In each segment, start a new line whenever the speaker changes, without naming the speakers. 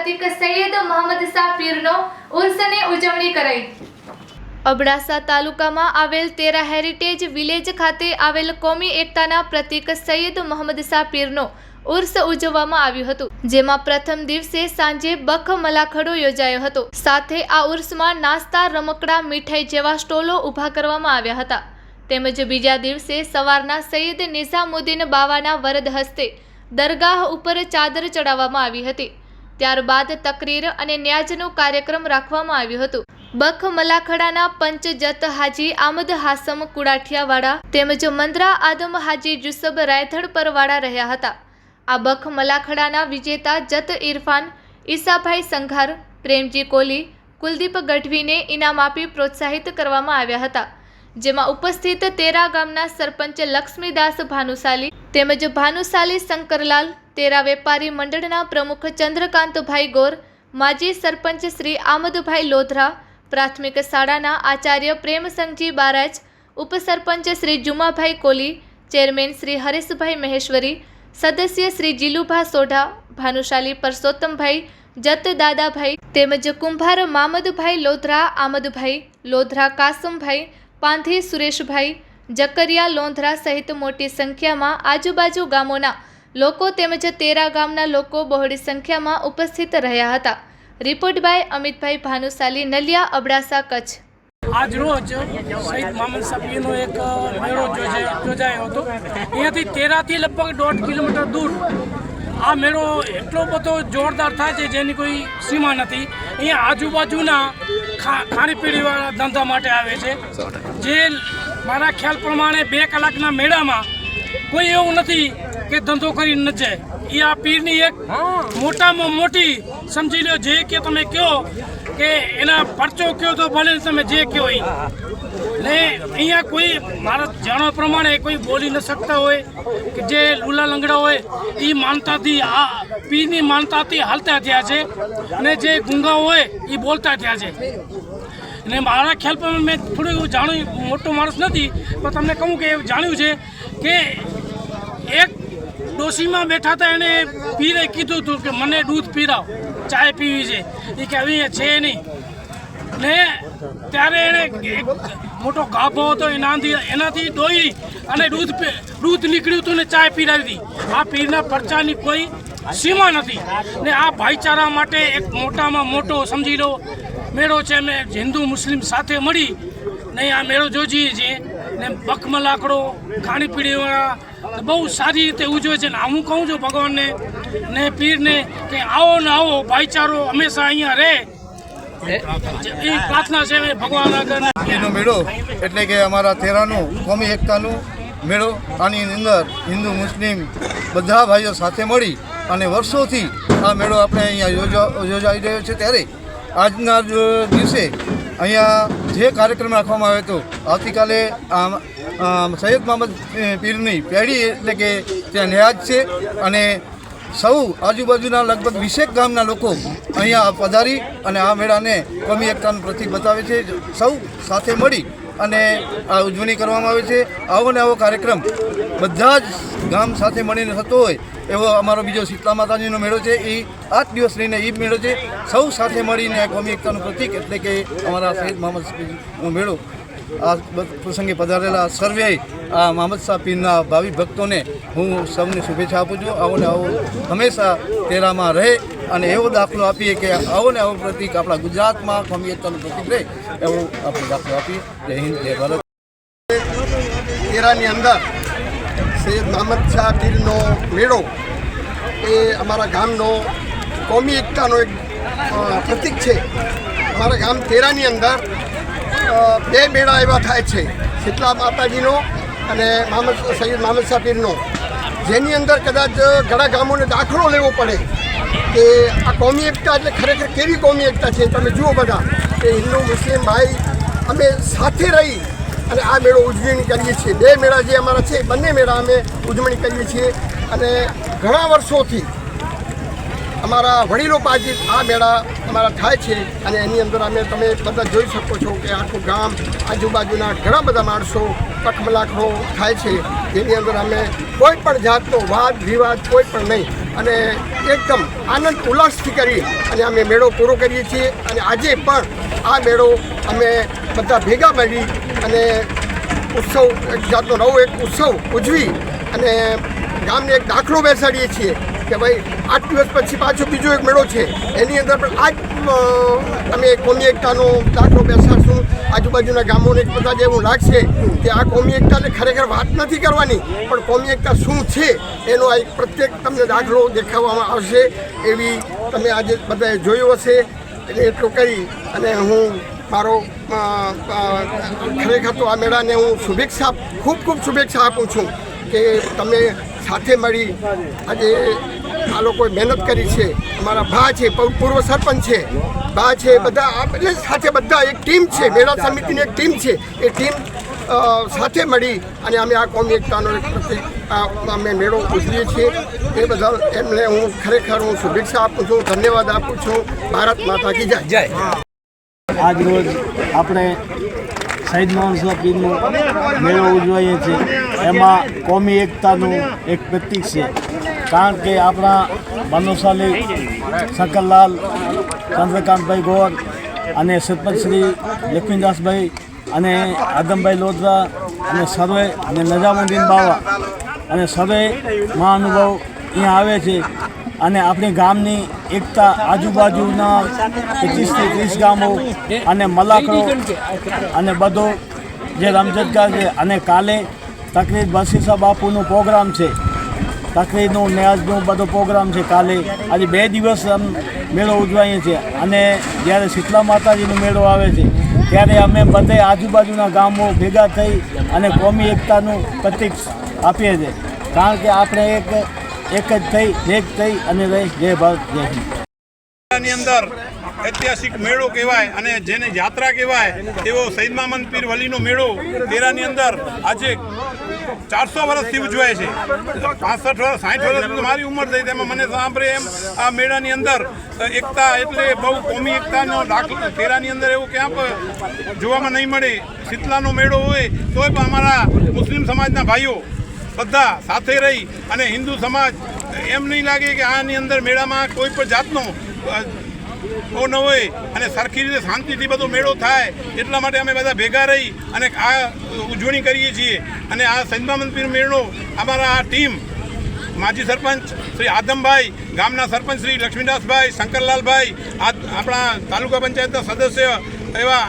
પ્રતિક સૈયદ મોહમ્મદ શાહ પીરનો ઉજવણી કરાઈ. અબડાસા તાલુકામાં આવેલ તેરા હેરિટેજ વિલેજ ખાતે આવેલ કોમી એકતાના પ્રતિક સૈયદ મોહમ્મદ શાહ પીરનો ઉર્સ ઉજવવામાં આવ્યું હતું, જેમાં પ્રથમ દિવસે સાંજે બખ મલાખડો યોજાયો હતો. સાથે આ ઉર્સમાં નાસ્તા, રમકડા, મીઠાઈ જેવા સ્ટોલો ઊભા કરવામાં આવ્યા હતા. તેમજ બીજા દિવસે સવારના સૈયદ નિઝામુદ્દીન બાવાના વરદ હસ્તે દરગાહ ઉપર ચાદર ચડાવવામાં આવી હતી. ત્યારબાદ તકરીર અને ન્યાજનો કાર્યક્રમ રાખવામાં આવ્યો હતો. બખ મલાખડાના પંચ જત હાજી આમદ હાસમ કુડાઠિયાવાળા તેમજ મંદરા આદમ હાજી જુસબ રાયથડ પરવાળા રહ્યા હતા. આ બખ મલાખડાના વિજેતા જત ઇરફાન, ઈસાભાઈ સંઘાર, પ્રેમજી કોલી કુલદીપ ગઢવીને ઇનામ આપી પ્રોત્સાહિત કરવામાં આવ્યા હતા. જેમાં ઉપસ્થિત તેરા ગામના સરપંચ લક્ષ્મીદાસ ભાનુશાલી તેમજ ભાનુશાલી શંકરલાલ, તેરા વેપારી મંડળના પ્રમુખ ચંદ્રકાંતભાઈ ગોર, માજી સરપંચ શ્રી આમદભાઈ લોધરા, પ્રાથમિક શાળાના આચાર્ય પ્રેમસંગજી બારાજ, ઉપસરપંચ શ્રી જુમાભાઈ કોલી, ચેરમેન શ્રી હરેશભાઈ મહેશ્વરી, સદસ્ય શ્રી જીલુભા સોઢા, ભાનુશાલી પરસોત્તમભાઈ, જત દાદાભાઈ, તેમજ કુંભાર મામદભાઈ લોધરા, આમદભાઈ લોધરા કાસમભાઈ, પાંધી સુરેશભાઈ જકરિયા લોંધરા સહિત મોટી સંખ્યામાં આજુબાજુ ગામોના લોકો તેમજ તેરા ગામના લોકો બહોળી સંખ્યામાં ઉપસ્થિત રહ્યા હતા. Report by Amitbhai Bhanushali, Naliya, Abdasa, Kutch.
આજ રોજ શહીદ મામલ સાપીનો એક મેળો યોજાયો હતો. અહીંયાથી તેરાથી લગભગ દોઢ કિલોમીટર દૂર આ મેળો એટલો બધો જોરદાર થાય છે જેની કોઈ સીમા નથી. અહીંયા આજુબાજુના ખાણીપીણીવાળા ધંધા માટે આવે છે. જે મારા ખ્યાલ પ્રમાણે બે કલાકના મેળામાં કોઈ એવું નથી કે ધંધો કરી ન જાય. એ આ પીરની એક મોટામાં મોટી સમજી લો જે કે તમે કહો કે એના પરચો કહો તો ભલે તમે જે કહો એ ને અહીંયા કોઈ મારા જાણવા પ્રમાણે કોઈ બોલી ન શકતા હોય કે જે લુલા લંગડા હોય એ માનતાથી આ પીરની માનતાથી હાલતા થયા છે. અને જે ગુંગા હોય એ બોલતા થયા છે. અને મારા ખ્યાલ પર મેં થોડું એવું જાણ્યું, મોટો માણસ નથી, પણ તમને કહું કે જાણ્યું છે કે એક ડોશીમાં બેઠા હતા એણે પીરે કીધું હતું કે મને દૂધ પીરાવ, ચાય પીવી છે. એ કે આવી છે નહીં. ને ત્યારે એણે મોટો ગાભો હતો, એનાથી એનાથી દોઈ અને દૂધ દૂધ નીકળ્યું હતું ને ચાય પીરાવી હતી. આ પીરના પરચાની કોઈ સીમા નથી. ને આ ભાઈચારા માટે એક મોટામાં મોટો સમજી લો મેળો છે અમે હિન્દુ મુસ્લિમ સાથે મળી ને આ મેળો જોજીએ છીએ ને બખમલ લાકડો ખાણીપીણીવાળા બહુ સારી રીતે ઉજવે છે ને હું કહું છું ભગવાનને ને પીરને કે આવો ને આવો ભાઈચારો હંમેશા અહીંયા રહે. એ પ્રાર્થના છે ભગવાન આગળ.
મેળો એટલે કે અમારા તેરાનું કોમી એકતાનું મેળો આની અંદર હિન્દુ મુસ્લિમ બધા ભાઈઓ સાથે મળી અને વર્ષોથી આ મેળો આપણે અહીંયા યોજા યોજાઈ રહ્યો છે ત્યારે આજના દિવસે અહીંયા જે કાર્યક્રમ રાખવામાં આવ્યો હતો, આવતીકાલે સૈયદ મોહમ્મદ પીરની પેઢી એટલે કે ત્યાં ન્યાજ છે અને સૌ આજુબાજુના લગભગ વીસેક ગામના લોકો અહીંયા પધારી અને આ મેળાને કોમી એકતાનું પ્રતિક બતાવે છે. સૌ સાથે મળી અને આ ઉજવણી કરવામાં આવે છે. આવો ને આવો કાર્યક્રમ. બધા જ ગામ સાથે મળીને થતો હોય, એવો અમારો બીજો શીતલા માતાજીનો મેળો છે. એ આઠ દિવસ લઈને એ મેળો છે. સૌ સાથે મળીને કોમી એકતાનું પ્રતિક એટલે કે અમારા સૈયદ મોહમ્મદ મેળો. આ પ્રસંગે પધારેલા સર્વે આ મોહમ્મદ શાહ પીરના ભાવિ ભક્તોને હું સૌને શુભેચ્છા આપું છું. આવો ને આવો હંમેશા તેરામાં રહે અને એવો દાખલો આપીએ કે આવો ને આવો પ્રતિક આપણા ગુજરાતમાં કોમી એકતાનું પ્રતિક રહે એવો આપણે દાખલો આપીએ. જય હિન્દ, જય ભારત.
તેરાની અંદર સૈયદ મહમદ શાહ પીરનો મેળો. એ અમારા ગામનો કોમી એકતાનો એક પ્રતિક છે. અમારા ગામ તેરાની અંદર બે મેળા એવા થાય છે. શીતલા માતાજીનો અને મહમદ સૈયદ મહમદ શાહ પીરનો. જેની અંદર કદાચ ઘણા ગામોને દાખલો લેવો પડે કે આ કોમી એકતા એટલે ખરેખર કેવી કોમી એકતા છે, તમે જુઓ બધા. કે હિન્દુ, મુસ્લિમ, ભાઈ, અમે સાથે રહી અને આ મેળો ઉજવણી કરીએ છીએ. બે મેળા જે અમારા છે, બંને મેળા અમે ઉજવણી કરીએ છીએ. અને ઘણા વર્ષોથી અમારા વડીલો પાછી આ મેળા અમારા થાય છે અને એની અંદર અમે તમે બધા જોઈ શકો છો કે આખું ગામ આજુબાજુના ઘણા બધા માણસો કખમલાખડો થાય છે. જેની અંદર અમે કોઈ પણ જાતનો વાદ, વિવાદ કોઈ પણ નહીં. અને એકદમ આનંદ, ઉલ્લાસથી કરી અને અમે મેળો પૂરો કરીએ છીએ. અને આજે પણ આ મેળો અમે બધા ભેગા મળી અને ઉત્સવ, એક જાતનો નવો એક ઉત્સવ ઉજવી અને ગામને એક દાખલો બેસાડીએ છીએ કે ભાઈ, આઠ દિવસ પછી પાછો બીજો એક મેળો છે. એની અંદર પણ આ જ અમે કોમી એકતાનો દાખલો બેસાડશું. આજુબાજુના ગામોને બધા જેવું લાગશે કે આ કોમી એકતાને ખરેખર વાત નથી કરવાની, પણ કોમી એકતા શું છે એનો આ એક પ્રત્યેક તમને દાખલો દેખાડવામાં આવશે. એવી તમે આજે બધાએ જોયું હશે. એટલે એટલું કરી અને હું મારો ખરેખર તો આ મેળાને હું શુભેચ્છા, ખૂબ ખૂબ શુભેચ્છા આપું છું કે તમે સાથે મળી આજે આ લોકોએ મહેનત કરી છે. અમારા ભા છે પૂર્વ સરપંચ છે. બા છે, બધા એટલે સાથે બધા એક ટીમ છે, મેળા સમિતિની એક ટીમ છે. એ ટીમ સાથે મળી અને અમે આ કોમી એકતાનો એક અમે મેળો ઉજવીએ છીએ. એ બદલ એમને હું ખરેખર હું શુભેચ્છા આપું છું, ધન્યવાદ આપું છું. ભારત માતા કી જય.
આજ રોજ આપણે શહીદ મોહન પીરનો મેળો ઉજવાઈએ છીએ. એમાં કોમી એકતાનું એક પ્રતીક છે. કારણ કે આપણા મનોશાલી શંકરલાલ, ચંદ્રકાંતભાઈ ગોર અને સરપંચ શ્રી લક્ષ્મીદાસભાઈ અને આદમભાઈ લોધરા અને સર્વે અને નજામુદ્દીન બાવા અને સર્વે મહાનુભાવ અહીંયા આવે છે. અને આપણી ગામની એકતા આજુબાજુના પચીસથી ત્રીસ ગામો અને મલાકડો અને બધો જે રમઝટકાર છે અને કાલે તકરીર બસીસા બાપુનો પ્રોગ્રામ છે. તકરીરનું ન્યાજનું બધો પ્રોગ્રામ છે કાલે. આજે બે દિવસ મેળો ઉજવાઈએ છીએ અને જ્યારે શીતલા માતાજીનો મેળો આવે છે, ત્યારે અમે બધે આજુબાજુના ગામો ભેગા થઈ અને કોમી એકતાનું પ્રતીક આપીએ છીએ. કારણ કે આપણે એક એક જ થઈ, એક થઈ અને જય ભારત, જય હિન્દ.
અંદર ઐતિહાસિક મેળો કહેવાય અને જેને યાત્રા કહેવાય એવો સૈદ મામન પીર વલીનો મેળો તેરાની અંદર આજે ચારસો વર્ષથી ઉજવાય છે. પાસઠ વર્ષ, સાઠ વર્ષ મારી ઉંમર થઈ તેમાં મને સાંભળે એમ આ મેળાની અંદર એકતા એટલે બહુ કોમી એકતાનો દાખલો તેરાની અંદર એવું ક્યાં પણ જોવામાં નહીં મળે. શીતલાનો મેળો હોય, તોય પણ અમારા મુસ્લિમ સમાજના ભાઈઓ બધા સાથે રહી અને હિન્દુ સમાજ એમ નહીં લાગે કે આની અંદર મેળામાં કોઈ પણ જાતનો ઓ ન હોય અને સરખી રીતે શાંતિથી બધો મેળો થાય એટલા માટે અમે બધા ભેગા રહી અને આ ઉજવણી કરીએ છીએ. અને આ સંજમા પીર મેળો અમારા આ ટીમ માજી સરપંચ શ્રી આદમભાઈ ગામના સરપંચ શ્રી લક્ષ્મીદાસભાઈ શંકરલાલભાઈ આ આપણા તાલુકા પંચાયતના સદસ્ય એવા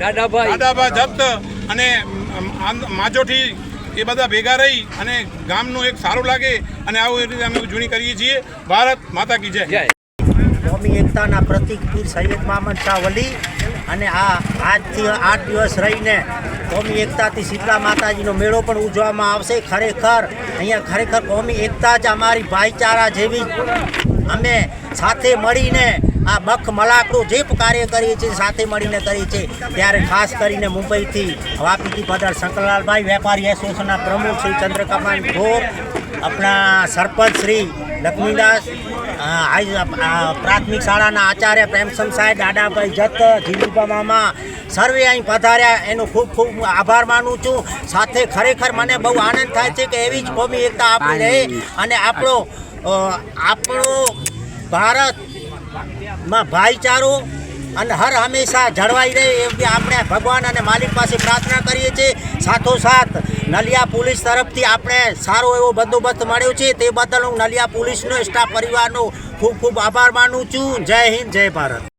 દાદાભાઈ. જપ્ત અને માજોઠી એ બધા ભેગા રહી અને ગામનું એક સારું લાગે અને આવું રીતે અમે ઉજવણી કરીએ છીએ. ભારત માતા કી જય.
કોમી એકતાના પ્રતિક પીર સૈયદ મામદ શાહ વલી અને આ આજથી આઠ દિવસ રહીને કોમી એકતાથી શીતલા માતાજીનો મેળો પણ ઉજવવામાં આવશે. ખરેખર અહીંયા ખરેખર કોમી એકતા જ અમારી ભાઈચારા જેવી અમે સાથે મળીને આ બખ મલાકડું જે કાર્ય કરીએ છીએ સાથે મળીને કરીએ છીએ ત્યારે ખાસ કરીને મુંબઈથી વાપીથી પધાર શંકરલાલભાઈ વેપારી એસોસિએશનના પ્રમુખ શ્રી ચંદ્રકાંત ઘોર આપણા સરપંચ શ્રી લક્ષ્મીદાસ પ્રાથમિક શાળાના આચાર્ય પ્રેમસંગ સાહેબ દાદાભાઈ જત જીવીબા મામા સર્વે અહીં પધાર્યા. એનો ખૂબ ખૂબ આભાર માનું છું. સાથે ખરેખર મને બહુ આનંદ થાય છે કે એવી જ કોમી એકતા આપણી રહે અને આપણો આપણો ભારતમાં ભાઈચારો અને હર હંમેશા જળવાઈ રહે એવી આપણે ભગવાન અને માલિક પાસે પ્રાર્થના કરીએ છીએ. સાથોસાથ નલિયા પોલીસ તરફથી આપણે સારો એવો બંદોબસ્ત મળ્યો છે. તે બદલ હું નલિયા પોલીસનો, સ્ટાફ પરિવારનો ખૂબ ખૂબ આભાર માનું છું. જય હિન્દ, જય ભારત.